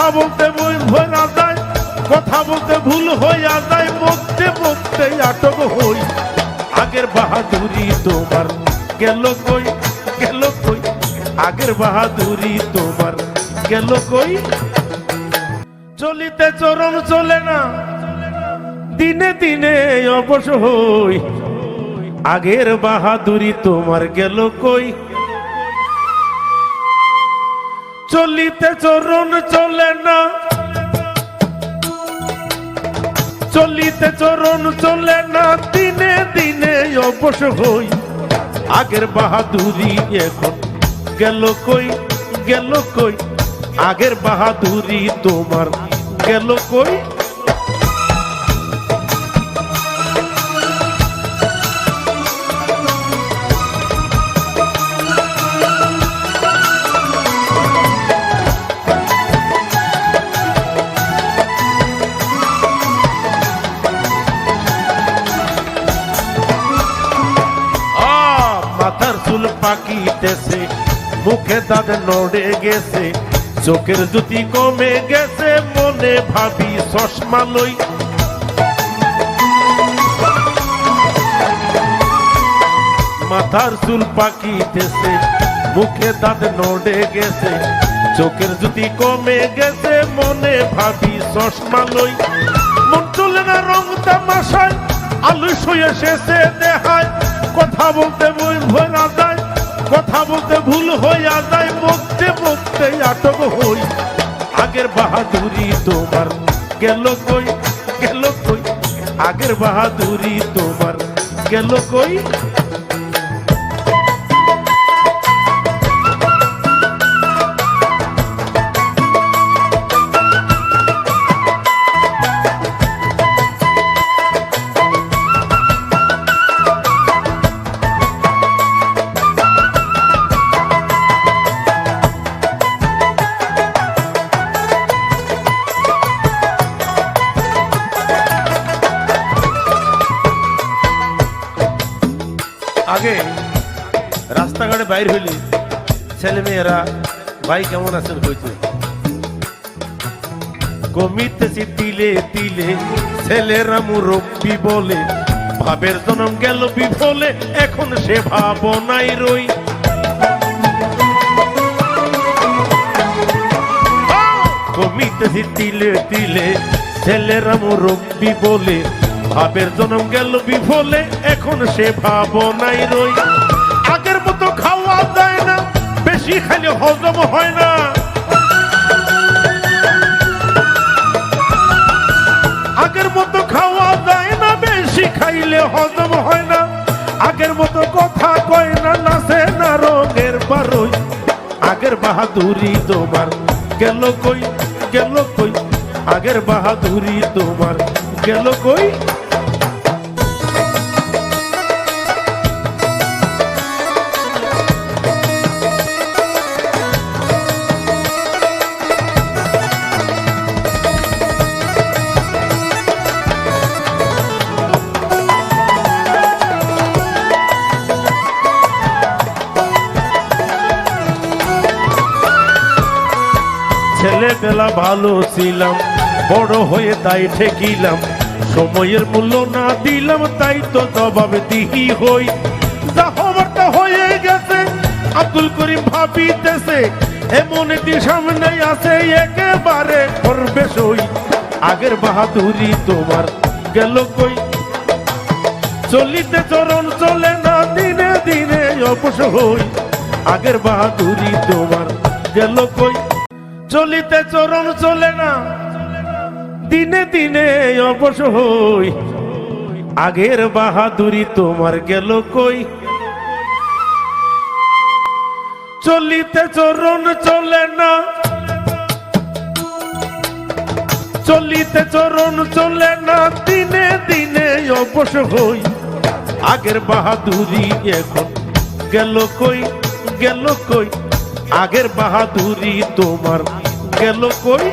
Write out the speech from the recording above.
কথা বলতে ভরা যায়, কথা বলতে ভুল হইয়া যায় বলতে বলতে আটক হই। আগের বাহাদুরি তোমার গেল কই গেল কই? আগের বাহাদুরি তোমার গেল কই? চলিতে চরম চলে না, দিনে দিনে অবশ হই। আগের বাহাদুরি তোমার গেল কই? চলিতে চরণ চলে না। চলিতে চরণ চলে না, দিনে দিনে অবশ হই। আগের বাহাদুরি এখন গেল কই গেল কই? আগের বাহাদুরি তোমার গেল কই? পাকিতেছে, মুখে দাঁত নড়ে গেছে, চোখের জুতি কমে গেছে, মনে ভাবি চশমা লই। মাথার চুল পাকিতেছে, মুখে দাঁত নড়ে গেছে, চোখের জুতি কমে গেছে, মনে ভাবি চশমা লই। মন চলে না রং তামাশায় আলু শুয়ে শেষে দেখায় কথা বলতে বই ভরা যায় কথা বলতে ভুল হইয়া যায় বলতে বলতে আটক হই। আগের বাহাদুরি তোমার গেল কই গেল কই? আগের বাহাদুরি তোমার গেল কই? আগে রাস্তাঘাটে বাইর হইলে মেয়েরা, ভাই কেমন আছেন কইতে কমিতেছি তিলে তিলে, ছেলেরা মুরব্বী বলে, ভাবের জনম গেল বিফলে, এখন সে ভাবনাই রই। কমিতেছি তিলে তিলে, ছেলেরা মুরব্বী বলে ভাবের জনম গেল বিফলে, এখন সে ভাবনাই রই। আগের মতো খাওয়া যায় না, বেশি খাইলে হজম হয় না। আগের মতো খাওয়া যায় না, বেশি খাইলে হজম হয় না। আগের মতো কথা কয় না, নাচে না রঙের বারোই আগের বাহাদুরি তোমার গেল কই গেল কই? আগের বাহাদুরি তোমার গেল কই? ছেলেবেলা ভালো ছিলাম, বড় হয়ে তাই ঠেকিলাম। সময়ের মূল্য না দিলাম, তাই তো জবাব দিহি হই। যা হবারটা হয়ে গেছে, আব্দুল করিম ভাবিতেছে, এমন একটি সামনে আছে একেবারে করবে সই আগের বাহাদুরি তোমার গেল কই? চলিতে চরণ চলে না, দিনে দিনে অবশ হই। আগের বাহাদুরি তোমার গেল কই? চলিতে চরণ চলে না। দিনে দিনে অবশ হই। আগের বাহাদুরি তোমার গেল কই? চলিতে চরণ চলে না। চলিতে চরণ চলে না, দিনে দিনে অবশ হই। আগের বাহাদুরি এখন গেল কই? গেল কই? আগের বাহাদুরি তোমার গেল কই?